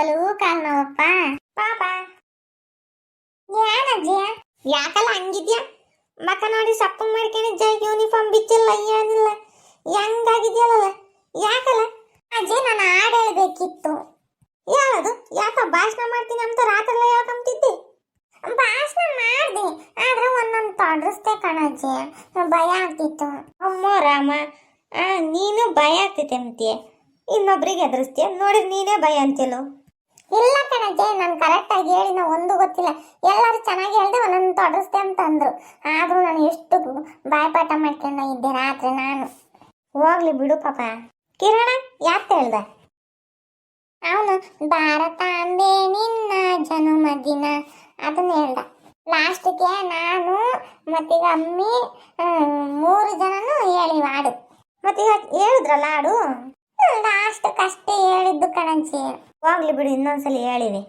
ಬಲು ಕಾರಣವಪ್ಪ ಪಾಪ. ಏನಜ್ಜಿ ಯಾಕಲ್ಲ ಹಂಗಿದ್ಯಾ? ಮಕ್ಕ ನೋಡಿ ಸಪ್ಪು ಜೈ ಯೂನಿಫಾರ್ಮ್ ಬಿಚ್ಚಿಲ್ಲ, ಏನಿಲ್ಲ. ಹೆಂಗಾಗಿದ್ಯಲ್ಲ ಯಾಕಲ್ಲ? ಅಜ್ಜಿ, ನಾನು ಹಾಡು ಹೇಳ್ಬೇಕಿತ್ತು. ಯಾವುದು? ಯಾಕ ಭಾಷಣ ಮಾಡ್ತೀನಿ ಅಂತ ರಾತ್ರಿ ಹೇಳ್ಕೊಂತಿದ್ದೆ ಭಾಷಣ ಮಾಡ್ದೆ, ಆದ್ರೆ ಒಂದೊಂದು ತೊಡರಿಸ್ದೆ ಕಣಜ್ಜಿ ಭಯ ಆಗ್ತಿತ್ತು. ಅಮ್ಮ ರಾಮ ನೀನು ಭಯ ಆಗ್ತೈತೆ ಅಂತೀಯ. ಇನ್ನೊಬ್ರಿಗೆ ಎದುರಿಸ್ತೀಯ? ನೋಡಿದ್ರೆ ನೀನೇ ಭಯ ಅಂತಿಲ್ಲೋ ಇಲ್ಲ ಕಣಜ್ಜೆ, ನಾನು ಕರೆಕ್ಟಾಗಿ ಹೇಳಿ ನಾವು ಒಂದು ಗೊತ್ತಿಲ್ಲ. ಎಲ್ಲರೂ ಚೆನ್ನಾಗಿ ಹೇಳಿದೆ ಒಂದೊಂದು ತೊಡರಿಸ್ದೆ ಅಂತ ಆದರೂ ನಾನು ಎಷ್ಟು ಬಾಯ್ಪಾಠ ಮಾಡ್ಕೊಂಡ ಇದ್ದೆ ರಾತ್ರಿ ನಾನು. ಹೋಗ್ಲಿ ಬಿಡು ಪಾಪ. ಕಿರಣ ಯಾಕೆ ಹೇಳ್ದ ಅವನು, ಭಾರತ ಅಂದೆ ನಿನ್ನ ಜನ್ಮದಿನ ಅದನ್ನ ಹೇಳ್ದ. ಲಾಸ್ಟ್ಗೆ ನಾನು, ಮತ್ತೀಗ ಅಮ್ಮಿ ಮೂರು ಜನನು ಹೇಳಿ ಹಾಡು. ಮತ್ತೀಗ ಹೇಳಿದ್ರಲ್ಲ ಹಾಡು? ಲಾಸ್ಟ್ ಅಷ್ಟೇ ಹೇಳಿದ್ದು ಕಣಂಚಿ ಹೋಗ್ಲಿ ಬಿಡು, ಇನ್ನೊಂದ್ಸಲ ಹೇಳಿವೆ.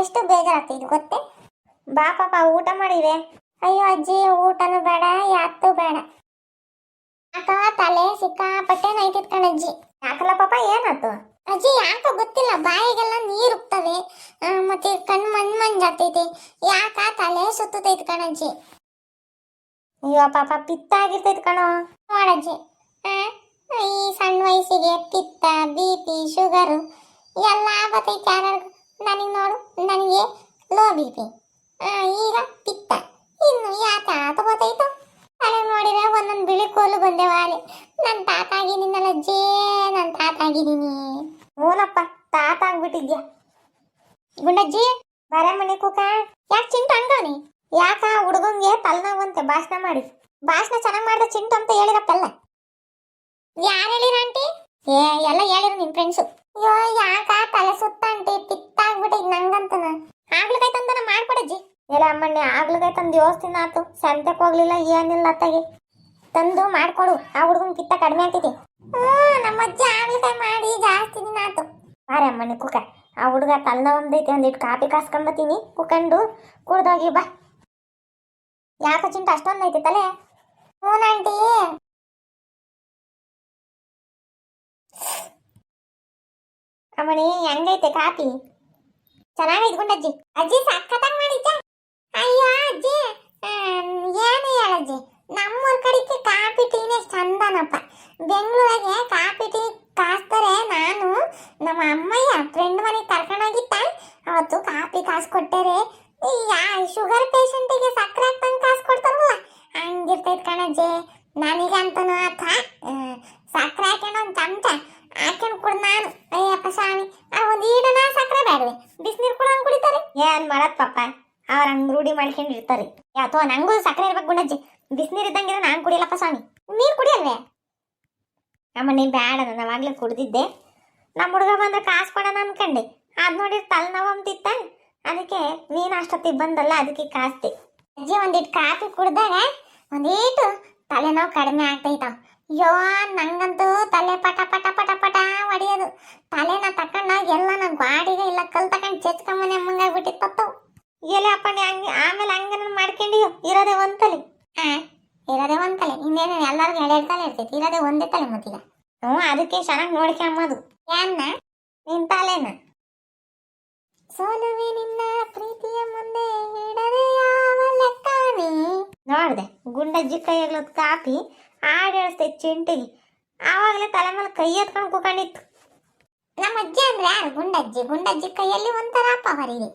ಎಷ್ಟು ಬೇಜಾರಾಗ್ತಿದ್ ಗೊತ್ತೇ? ಬಾ ಪಾಪ, ಊಟ ಮಾಡಿವೆ. ಅಯ್ಯೋ ಅಜ್ಜಿ, ಊಟನೂ ಬೇಡ ಯಾತು ಬೇಡ. ಯಾಕ ತಲೆ ಸಿಕ್ಕಾಪಟ್ಟೆ ನೈತಿತ್ ಕಣಜ್ಜಿ ಯಾಕಲ್ಲ ಪಾಪ, ಏನಾಯ್ತು? ಅಜ್ಜಿ, ಯಾಕ ಗೊತ್ತಿಲ್ಲ, ಬಾಯಿಗೆಲ್ಲ ನೀರು ಉಕ್ತವೆ. ಮತ್ತೆ ಕಣ್ಣು ಮಂಜ್ ಮಂಜಾಗ್ತೈತಿ ಯಾಕ ತಲೆ ಸುತ್ತತೈತಿ ಕಣಜ್ಜಿ ಅಯ್ಯೋ ಪಾಪ ಪಿತ್ತ ಆಗಿರ್ತೈತಿ ಕಣೋ ನೋಡಜ್ಜಿ ಈ ಸಣ್ಣ ವಯಸ್ಸಿಗೆ ಪಿತ್ತ, ಬಿ ಪಿ, ಶುಗರು. ಎಲ್ಲ ಬರ್ತೈತಿ ಯಾರ್ಯಾರು ನನಗೆ ನೋಡು ನನಗೆ ಲೋ ಬಿ ಪಿ ಈಗ ಪಿತ್ತ ಇನ್ನು ಯಾಕ ಆತ ಗೊತ್ತಾಯ್ತು? ತಲೆ ನೋಡಿದ್ರೆ ಒಂದೊಂದು ಬಿಳಿ ಕೋಲು ಬಂದೆವ ಅಲ್ಲಿ ನನ್ನ ತಾತ ಆಗಿದ್ದೀನಲ್ಲ ಜೇ ನನ್ನ ತಾತ ಆಗಿದ್ದೀನಿ ಹ್ಞೂನಪ್ಪ ತಾತ ಆಗ್ಬಿಟ್ಟಿದ್ಯಾ? ಗುಂಡಜ್ಜಿ ಬರ ಮನೆ ಕೂಕ. ಯಾಕೆ ಚಿಂಟು ಹಂಗವನಿ ಯಾಕ ಹುಡುಗಂಗೆ ತಲೆನೋವಂತೆ ಭಾಷಣ ಮಾಡಿ? ಭಾಷಣ ಚೆನ್ನಾಗಿ ಮಾಡಿದ ಚಿಂಟು ಅಂತ ಹೇಳಿರಪ್ಪಲ್ಲ ಯಾರು ಹೇಳಿರ ಆಂಟಿ? ಏ ಎಲ್ಲ ಹೇಳಿರು ನಿನ್ ಫ್ರೆಂಡ್ಸು ಅಯ್ಯೋ, ಯಾಕ ತಲೆ ಸುತ್ತ ಆಂಟಿ ಪಿತ್ತ ಆಗ್ಬಿಟ್ಟಿದ್ ನಂಗಂತನ. ಆಗ್ಲಿಕಾಯ್ತು ತಂದನ ಮಾಡ್ಕೊಡಜ್ಜಿ. ಎಲ್ಲ ಅಮ್ಮಣ್ಣಿ, ಆಗ್ಲಿಕಾಯ್ತು ತಂದು ಯೋಸ್ತಿನ ಆತು. ಸಂತೆಕ್ ಹೋಗ್ಲಿಲ್ಲ, ಏನಿಲ್ಲ ಅತ್ತಗೆ. ತಂದು ಮಾಡ್ಕೊಡು. ಆ ಹುಡುಗನ್ ಪಿತ್ತ ಕಡಿಮೆ ಆಗ್ತೈತಿ. ಹ್ಞೂ, ನಮ್ಮ ಅಜ್ಜಿ ಆಗ್ಲಿಕಾಯಿ ಮಾಡಿ ಜಾಸ್ತಿ ದಿನ ಆತು. ಬಾರೆ ಅಮ್ಮಣ್ಣಿ, ಕುಕ. ಆ ಹುಡುಗ ಒಂದೈತಿ ಒಂದಿಟ್ಟು ಕಾಪಿ ಕಾಸ್ಕೊಂಬತ್ತೀನಿ. ಕುಕಂಡು, ಕುಡ್ದೋಗಿ ಬಾ. ಯಾಕ ಚಿಂಟ ಅಷ್ಟೊಂದು ಐತಿ ತಲೆ. ಹ್ಞೂ, ಆಂಟಿ. ಅಮ್ಮಣಿ ಹೆಂಗೈತೆ ಕಾಪಿ ಚೆನ್ನಾಗಿ ಗುಂಡಜ್ಜಿ. ಅಜ್ಜಿ ಸಕ್ಕತ್ತಾಗಿ ಮಾಡಿದ್ದ. ಅಯ್ಯೋ ಅಜ್ಜಿ ಏನು ಹೇಳಜ್ಜಿ. ನಮ್ಮೂರ ಕಡೆಗೆ ಕಾಪಿ ಟೀನೇ ಚಂದನಪ್ಪ. ಬೆಂಗಳೂರಿಗೆ ಕಾಪಿ ಟೀ ಕಾಸ್ತಾರೆ ನಾನು. ನಮ್ಮ ಅಮ್ಮಯ್ಯ ಫ್ರೆಂಡ್ ಮನೆಗೆ ಕರ್ಕೊಂಡೋಗಿತ್ತ ಅವತ್ತು ಕಾಪಿ ಕಾಸು ಕೊಟ್ಟರೆ. ಯಾ- ಶುಗರ್ ಪೇಷಂಟಿಗೆ ಸಕ್ಕರೆ ಹಾಕ್ತಂಗೆ ಕಾಸು ಕೊಡ್ತಾರಲ್ಲ. ಹಂಗಿರ್ತೈತೆ ಕಣಜ್ಜಿ. ನನಗಂತನೂ ಆತ ಆ, ಸಕ್ಕರೆ ಹಾಕ್ಯಂಡು ಒಂದು ಚಮಚ ಹಾಕ್ಯಂಡು ಕುಡ್ ನಾನು ಅಯ್ಯಪ್ಪ ಸ್ವಾಮಿ ಆ ಒಂದು ಈಡನ ಸಕ್ಕರೆ ಬೇಡವೆ ಬಿಸಿನೀರು ಕೂಡ ಹಂಗೆ ಏನ್ ಮಾಡತ್ ಪಾಪ? ಅವ್ರ ಹಂಗ್ ರೂಢಿ ಮಾಡ್ಕೊಂಡು ಇರ್ತಾರೆ. ಯಾತೋ ನಂಗೂ ಸಕ್ಕರೆ ಇರ್ಬೇಕು ಗುಣಜ್ಜಿ ಬಿಸಿನೀರು ಇದ್ದಂಗಿರ ನಾನು ಕುಡಿಯಲ್ಲಪ್ಪ ಸ್ವಾಮಿ. ನೀರು ಕುಡಿಯಲ್ವೇ? ಅಮ್ಮನಿ ಬ್ಯಾಡ ನಾನು ಅವಾಗ್ಲೇ ಕುಡ್ದಿದ್ದೆ. ನಮ್ಮ ಹುಡುಗ ಬಂದ್ರೆ ಕಾಸು ಕೊಡೋಣ ಅನ್ಕಂಡೆ. ಅದ್ ನೋಡಿ ತಲೆನೋವು ಅಂತಿತ್ತ ಅದಕ್ಕೆ ನೀನು ಅಷ್ಟೊತ್ತಿಗೆ ಬಂದಲ್ಲ, ಅದಕ್ಕೆ ಕಾಸ್ತಿ ಅಜ್ಜಿ ಒಂದಿಟ್ಟು ಕಾಫಿ ಕುಡ್ದಾಗ ಒಂದೀಟು ತಲೆನೋವು ಕಡಿಮೆ ಆಗ್ತೈತ. ಯೋ ನಂಗಂತೂ ತಲೆ ಪಟ ಪಟ ಪಟ ಪಟ ಹೊಡೆಯೋದು. ತಕೊಂಡಾಗ ಎಲ್ಲ ನಾ ಗಾಡಿಗೆ ಇಲ್ಲ ಕಲ್ ತಕೊಂಡ್ ಚೆಚ್ಕೊಂಬನೆ ಮುಂಗಾಗ್ಬಿಟ್ಟಿತ್ತು ಎಲ್ಲ ಅಪ್ಪಣೆ ಹಂಗೆ ಆಮೇಲೆ ಹಂಗೆ ಮಾಡ್ಕೊಂಡು ಇರೋದೇ ಒಂದ್ ತಲೆ. ಆ ಇರೋದೇ ಒಂದ್ ತಲೆ. ಇನ್ನೇನು ಎಲ್ಲರಿಗೂ ಎರಡೆರಡು ತಲೆ ಇರ್ತೈತಿ ಇರೋದೇ ಒಂದೇ ತಲೆ ಮತ್ತೀಗ. ಹ್ಞೂ ಅದಕ್ಕೆ ಚೆನ್ನಾಗಿ ನೋಡ್ಕೊಂಬೋದು ಯಾನ್ನ ನಿನ್ನ ತಲೆನ? ಸೋಲುವೆ ನಿನ್ನ ಪ್ರೀತಿಯ ಮುಂದೆ ಹಿಡದೆ ಯಾವ ಲೆಕ್ಕನೇ ನೋಡ್ದೆ ಗುಂಡಜ್ಜಿ ಕೈಯಾಗ್ಲದ್ ಕಾಪಿ ಹಾಡು ಹೇಳಿಸ್ತೈತಿ ಚಿಂಟಿಗೆ. ಆವಾಗಲೇ ತಲೆ ಮೇಲೆ ಕೈ ಎತ್ಕೊಂಡು ಕೂಕೊಂಡಿತ್ತು ನಮ್ಮ ಅಜ್ಜಿ ಅಂದ್ರೆ ಯಾರು? ಗುಂಡಜ್ಜಿ. ಗುಂಡಜ್ಜಿ ಕೈಯಲ್ಲಿ ಒಂಥರ ಪವರ್ ಇದೆ